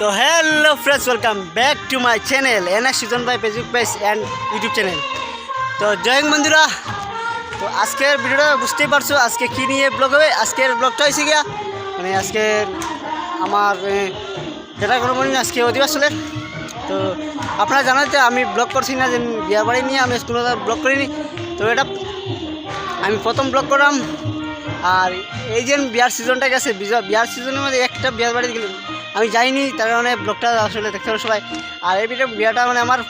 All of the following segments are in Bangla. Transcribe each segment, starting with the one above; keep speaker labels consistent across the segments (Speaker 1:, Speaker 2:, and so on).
Speaker 1: তো hello friends welcome back to my channel NS season by Facebook page and YouTube channel তো জয় বন্ধুরা, তো আজকের ভিডিওটা বুঝতেই পারছ, আজকে কী নিয়ে ব্লগ হবে? আজকের ব্লগটা হয়েছে গিয়া মানে আজকে আমার যেটা কোনো মনে আজকে অধিবাস চলে। তো আপনারা জানেন যে আমি ব্লগ করছি না, যে বিয়ার বাড়ি নিয়ে আমি কোনো ব্লগ করিনি। তো এটা আমি প্রথম ব্লগ করলাম। আর এই যে বিয়ার সিজনটা গেছে বিয়ার সিজনের মধ্যে একটা বিয়ার বাড়ি গেলাম আমি যাইনি, তার কারণে ব্লগটা আসলে দেখতে পারো সবাই। আর এই বিটা বিয়াটা মানে আমার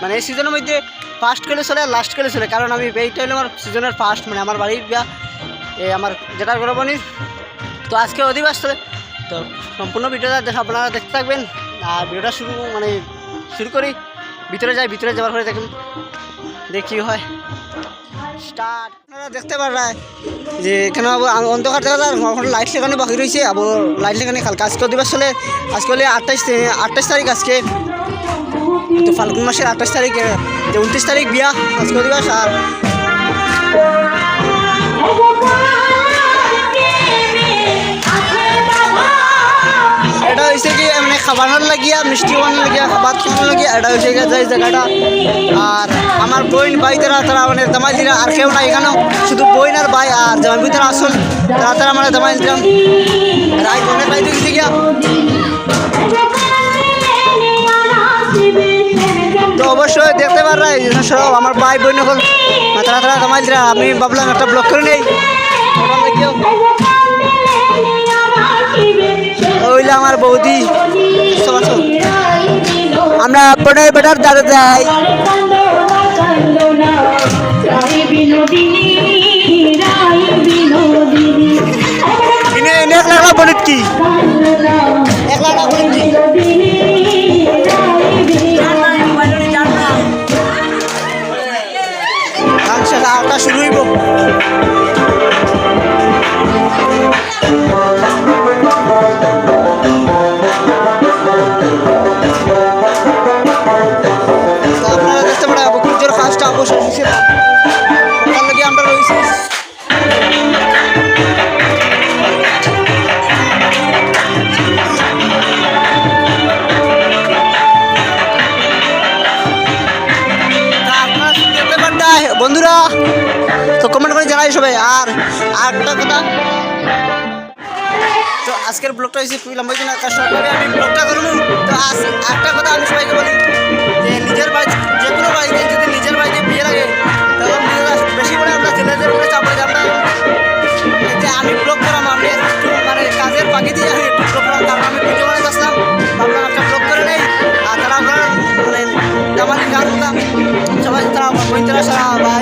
Speaker 1: মানে এই সিজনের মধ্যে ফার্স্ট করে চলে আর লাস্ট করে চলে। কারণ আমি এইটা হলো আমার সিজনের ফার্স্ট মানে আমার বাড়ির বিয়া। এই আমার যেটার গরবানি তো আজকে অধিবাস তো সম্পূর্ণ ভিডিওটা দেখ আপনারা দেখতে থাকবেন। আর ভিডিওটা শুরু মানে শুরু করি। ভিতরে যাই, ভিতরে যাওয়ার পরে দেখুন। দেখি হয়। স্টার্ট। আপনারা দেখতে পারায় যে এখানে অন্ধকার দেখা যায় লাইট লাগানো বাকি রয়েছে আবার লাইট লাগানো কালকে আজকে দিবস চলে আজকে হলে আঠাইশ আঠাইশ তারিখ আজকে। তো ফাল্গুন মাসের আঠাশ তারিখ উনত্রিশ তারিখ বিয়া, আজকে দিবস আর কি মানে খাবারের লাগিয়া, মিষ্টি বানানোর লাগিয়া ভাত খাওয়ানোর লাগিয়া, এটা হয়েছে যে জায়গাটা। আর আমার বোন ভাই তারা তারা মানে দামাই দিলা আর কেউ নাই এখানেও। শুধু বোন আর ভাই আর জামাই তারা আসল তারা তারা মানে দামাই দিলাম ভাই গিয়া। তো অবশ্যই দেখতে পারলাই সব আমার ভাই বোন এখন। তারা তারা দামাই দিলা আমি ভাবলাম একটা ব্লক করে নেই। বৌদি সব আছো? আমরা আপনার বেটার দাঁড়ে যাই।
Speaker 2: বিনোদিনী
Speaker 1: তো কমেন্ট করে জানাই সবাই, আর আরেকটা কথা। তো আজকের ব্লগটা হয়েছে খুবই লম্বা হয়েছে না কার সরকারে আমি ব্লগটা করব। তো আজ একটা কথা আমি সবাইকে বলি, যে নিজের বাড়ি, যে কোনো বাড়িতে যদি নিজের বাড়িতে বিয়ে লাগে, তখন বেশি করে আমরা ছেলেদের উপরে চাপ পড়ে আমরা যে আমি ব্লগ করাম, আমি একটু মানে কাজের পাখি দিয়ে আমি ব্লগ করাম, কারণ আমি ভিডিও বানাতে আসলাম, ভাবলাম একটা ব্লগ করে নেই, আর তারা আমরা মানে দামালি গান করতাম সবাই তারা বইতারা সারা ভাই।